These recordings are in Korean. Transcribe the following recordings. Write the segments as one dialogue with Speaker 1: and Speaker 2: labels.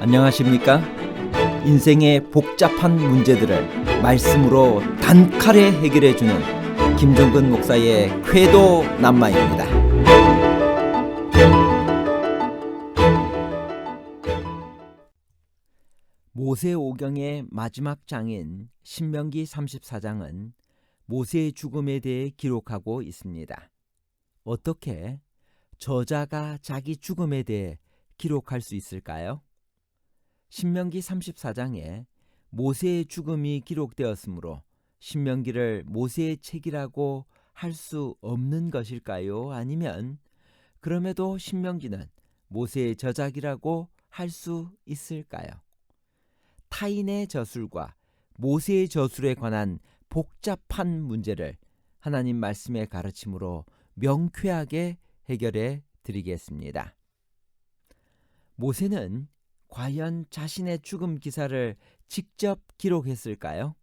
Speaker 1: 안녕하십니까? 인생의 복잡한 문제들을 말씀으로 단칼에 해결해 주는 김종근 목사의 쾌도 남마입니다. 모세오경의 마지막 장인 신명기 34장은 모세의 죽음에 대해 기록하고 있습니다. 어떻게 저자가 자기 죽음에 대해 기록할 수 있을까요? 신명기 34장에 모세의 죽음이 기록되었으므로 신명기를 모세의 책이라고 할 수 없는 것일까요? 아니면 그럼에도 신명기는 모세의 저작이라고 할 수 있을까요? 타인의 저술과 모세의 저술에 관한 복잡한 문제를 하나님 말씀의 가르침으로 명쾌하게 해결해 드리겠습니다. 모세는 과연 자신의 죽음 기사를 직접 기록했을까요?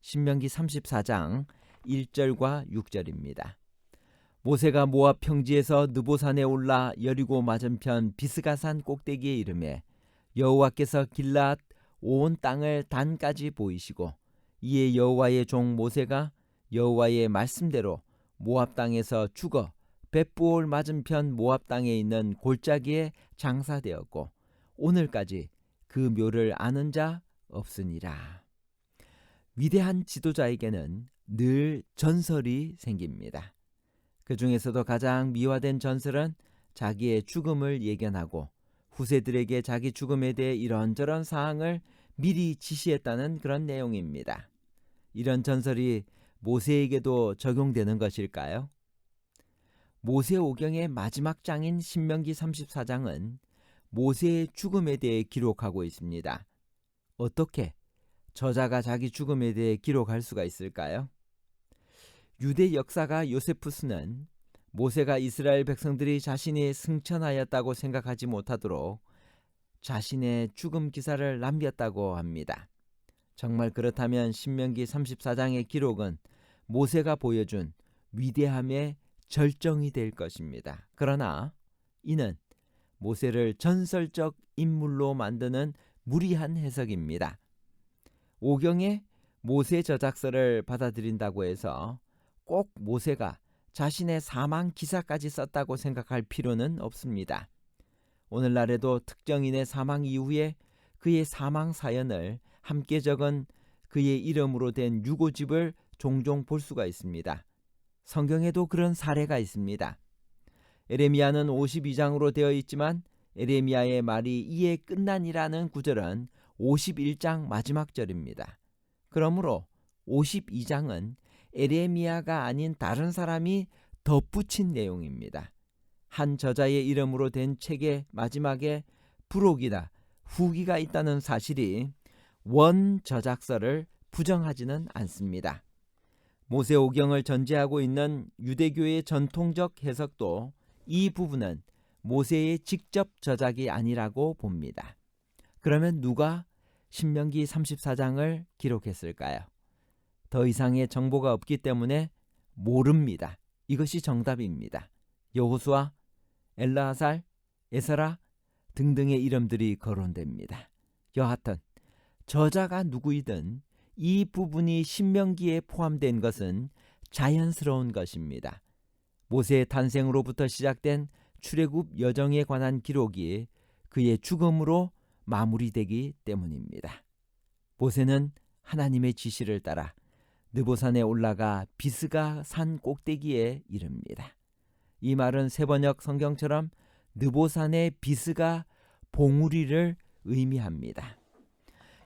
Speaker 1: 신명기 34장 1절과 6절입니다. 모세가 모압 평지에서 느보산에 올라 여리고 맞은편 비스가산 꼭대기에 이름에 여호와께서 길랏 온 땅을 단까지 보이시고 이에 여호와의 종 모세가 여호와의 말씀대로 모압 땅에서 죽어 벳부올 맞은편 모압 땅에 있는 골짜기에 장사되었고 오늘까지 그 묘를 아는 자 없으니라. 위대한 지도자에게는 늘 전설이 생깁니다. 그 중에서도 가장 미화된 전설은 자기의 죽음을 예견하고 후세들에게 자기 죽음에 대해 이런저런 사항을 미리 지시했다는 그런 내용입니다. 이런 전설이 모세에게도 적용되는 것일까요? 모세오경의 마지막 장인 신명기 34장은 모세의 죽음에 대해 기록하고 있습니다. 어떻게 저자가 자기 죽음에 대해 기록할 수가 있을까요? 유대 역사가 요세푸스는 모세가 이스라엘 백성들이 자신이 승천하였다고 생각하지 못하도록 자신의 죽음 기사를 남겼다고 합니다. 정말 그렇다면 신명기 34장의 기록은 모세가 보여준 위대함의 절정이 될 것입니다. 그러나 이는 모세를 전설적 인물로 만드는 무리한 해석입니다. 오경에 모세 저작서를 받아들인다고 해서 꼭 모세가 자신의 사망 기사까지 썼다고 생각할 필요는 없습니다. 오늘날에도 특정인의 사망 이후에 그의 사망 사연을 함께 적은 그의 이름으로 된 유고집을 종종 볼 수가 있습니다. 성경에도 그런 사례가 있습니다. 에레미야는 52장으로 되어 있지만 에레미야의 말이 이에 끝난이라는 구절은 51장 마지막 절입니다. 그러므로 52장은 에레미야가 아닌 다른 사람이 덧붙인 내용입니다. 한 저자의 이름으로 된 책의 마지막에 부록이나 후기가 있다는 사실이 원 저작서를 부정하지는 않습니다. 모세오경을 전제하고 있는 유대교의 전통적 해석도 이 부분은 모세의 직접 저작이 아니라고 봅니다. 그러면 누가 신명기 34장을 기록했을까요? 더 이상의 정보가 없기 때문에 모릅니다. 이것이 정답입니다. 여호수아, 엘라하살, 에서라 등등의 이름들이 거론됩니다. 여하튼 저자가 누구이든 이 부분이 신명기에 포함된 것은 자연스러운 것입니다. 모세의 탄생으로부터 시작된 출애굽 여정에 관한 기록이 그의 죽음으로 마무리되기 때문입니다. 모세는 하나님의 지시를 따라 느보산에 올라가 비스가 산 꼭대기에 이릅니다. 이 말은 세번역 성경처럼 느보산의 비스가 봉우리를 의미합니다.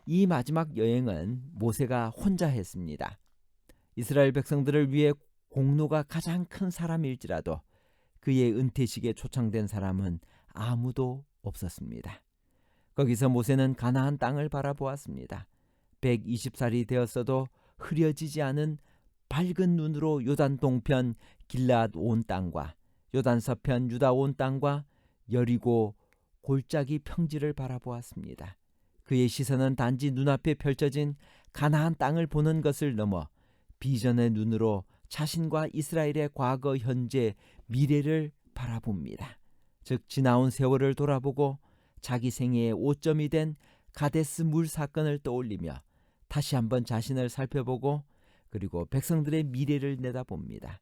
Speaker 1: 이 마지막 여행은 모세가 혼자 했습니다. 이스라엘 백성들을 위해 공로가 가장 큰 사람일지라도 그의 은퇴식에 초청된 사람은 아무도 없었습니다. 거기서 모세는 가나안 땅을 바라보았습니다. 120살이 되었어도 흐려지지 않은 밝은 눈으로 요단 동편 길랏 온 땅과 요단 서편 유다 온 땅과 여리고 골짜기 평지를 바라보았습니다. 그의 시선은 단지 눈앞에 펼쳐진 가나안 땅을 보는 것을 넘어 비전의 눈으로 자신과 이스라엘의 과거, 현재, 미래를 바라봅니다. 즉 지나온 세월을 돌아보고 자기 생애의 오점이 된 가데스 물 사건을 떠올리며 다시 한번 자신을 살펴보고 그리고 백성들의 미래를 내다봅니다.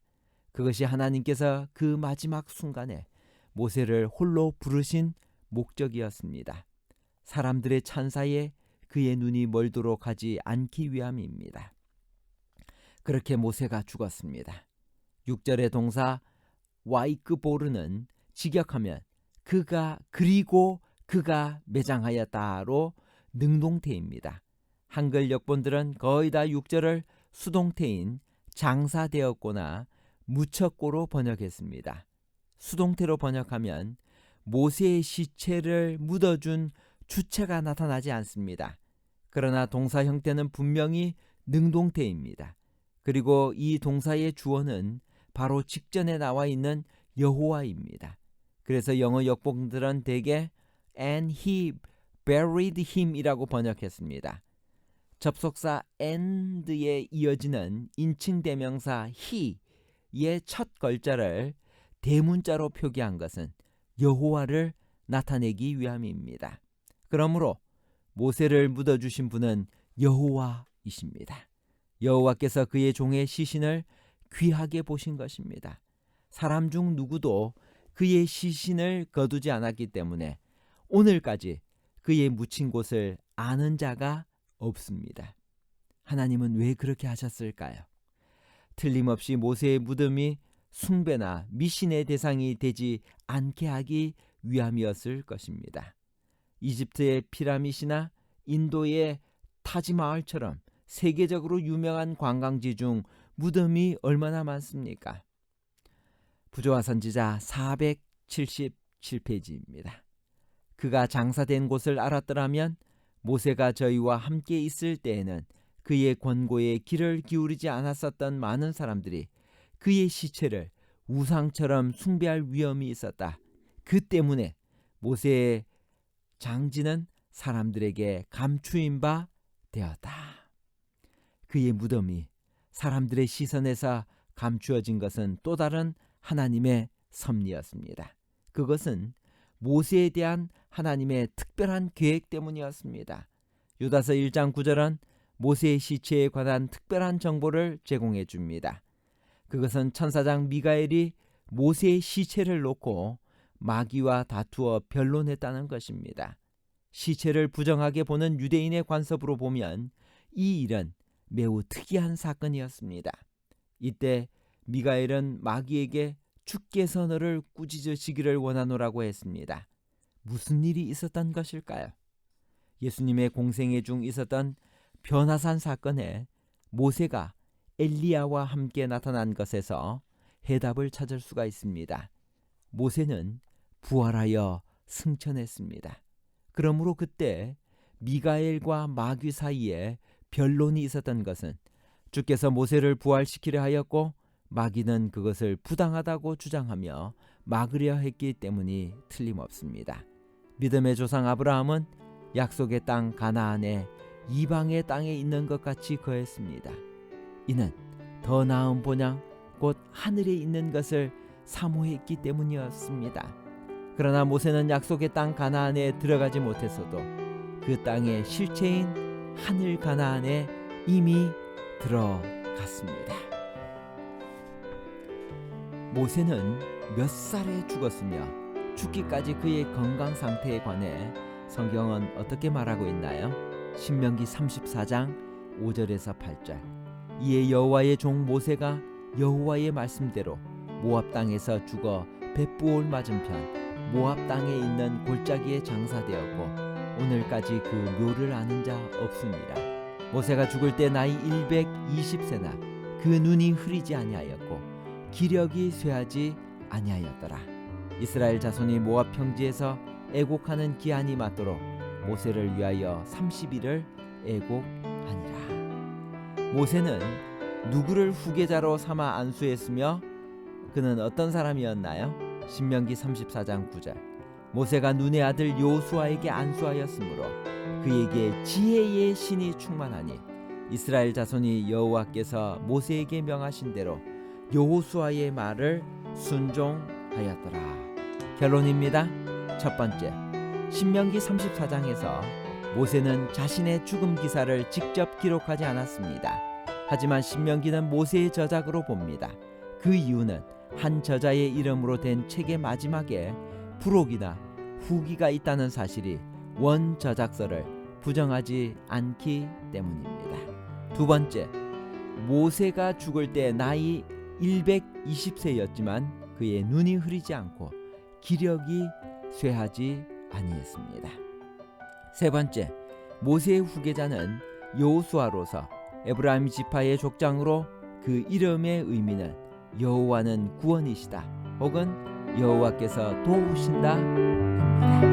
Speaker 1: 그것이 하나님께서 그 마지막 순간에 모세를 홀로 부르신 목적이었습니다. 사람들의 찬사에 그의 눈이 멀도록 하지 않기 위함입니다. 그렇게 모세가 죽었습니다. 6절의 동사 와이크보르는 직역하면 그가 그리고 그가 매장하였다로 능동태입니다. 한글 역본들은 거의 다 6절을 수동태인 장사되었거나 무척고로 번역했습니다. 수동태로 번역하면 모세의 시체를 묻어준 주체가 나타나지 않습니다. 그러나 동사 형태는 분명히 능동태입니다. 그리고 이 동사의 주어는 바로 직전에 나와 있는 여호와입니다. 그래서 영어 역본들은 대개 and he buried him이라고 번역했습니다. 접속사 and에 이어지는 인칭 대명사 he의 첫 글자를 대문자로 표기한 것은 여호와를 나타내기 위함입니다. 그러므로 모세를 묻어 주신 분은 여호와이십니다. 여호와께서 그의 종의 시신을 귀하게 보신 것입니다. 사람 중 누구도 그의 시신을 거두지 않았기 때문에 오늘까지 그의 묻힌 곳을 아는 자가 없습니다. 하나님은 왜 그렇게 하셨을까요? 틀림없이 모세의 무덤이 숭배나 미신의 대상이 되지 않게 하기 위함이었을 것입니다. 이집트의 피라미시나 인도의 타지마을처럼 세계적으로 유명한 관광지 중 무덤이 얼마나 많습니까? 부조화 선지자 477페이지입니다. 그가 장사된 곳을 알았더라면 모세가 저희와 함께 있을 때에는 그의 권고에 귀를 기울이지 않았었던 많은 사람들이 그의 시체를 우상처럼 숭배할 위험이 있었다. 그 때문에 모세의 장지는 사람들에게 감추인 바 되었다. 그의 무덤이 사람들의 시선에서 감추어진 것은 또 다른 하나님의 섭리였습니다. 그것은 모세에 대한 하나님의 특별한 계획 때문이었습니다. 유다서 1장 9절은 모세의 시체에 관한 특별한 정보를 제공해 줍니다. 그것은 천사장 미가엘이 모세의 시체를 놓고 마귀와 다투어 변론했다는 것입니다. 시체를 부정하게 보는 유대인의 관습으로 보면 이 일은 매우 특이한 사건이었습니다. 이때 미가엘은 마귀에게 주께서 너를 꾸짖으시기를 원하노라고 했습니다. 무슨 일이 있었던 것일까요? 예수님의 공생애 중 있었던 변화산 사건에 모세가 엘리야와 함께 나타난 것에서 해답을 찾을 수가 있습니다. 모세는 부활하여 승천했습니다. 그러므로 그때 미가엘과 마귀 사이에 변론이 있었던 것은 주께서 모세를 부활시키려 하였고 마귀는 그것을 부당하다고 주장하며 막으려 했기 때문이 틀림없습니다. 믿음의 조상 아브라함은 약속의 땅 가나안에 이방의 땅에 있는 것 같이 거했습니다. 이는 더 나은 본향 곧 하늘에 있는 것을 사모했기 때문이었습니다. 그러나 모세는 약속의 땅 가나안에 들어가지 못했어도 그 땅의 실체인 하늘 가나안에 이미 들어갔습니다. 모세는 몇 살에 죽었으며 죽기까지 그의 건강 상태에 관해 성경은 어떻게 말하고 있나요? 신명기 34장 5절에서 8절. 이에 여호와의 종 모세가 여호와의 말씀대로 모압 땅에서 죽어 벳부올 맞은편 모압 땅에 있는 골짜기에 장사되었고 오늘까지 그 묘를 아는 자 없습니다. 모세가 죽을 때 나이 120세나 그 눈이 흐리지 아니하였고 기력이 쇠하지 아니하였더라. 이스라엘 자손이 모압 평지에서 애곡하는 기한이 맞도록 모세를 위하여 30일을 애곡하니라. 모세는 누구를 후계자로 삼아 안수했으며 그는 어떤 사람이었나요? 신명기 34장 9절. 모세가 눈의 아들 요수아에게 안수하였으므로 그에게 지혜의 신이 충만하니 이스라엘 자손이 여호와께서 모세에게 명하신 대로 여호수아의 말을 순종하였더라. 결론입니다. 첫 번째, 신명기 34장에서 모세는 자신의 죽음 기사를 직접 기록하지 않았습니다. 하지만 신명기는 모세의 저작으로 봅니다. 그 이유는 한 저자의 이름으로 된 책의 마지막에 부록이나 후기가 있다는 사실이 원 저작서를 부정하지 않기 때문입니다. 두 번째, 모세가 죽을 때 나이 120세였지만 그의 눈이 흐리지 않고 기력이 쇠하지 아니했습니다. 세 번째, 모세의 후계자는 여호수아로서 에브라임 지파의 족장으로 그 이름의 의미는 여호와는 구원이시다 혹은 여호와께서 도우신다입니다.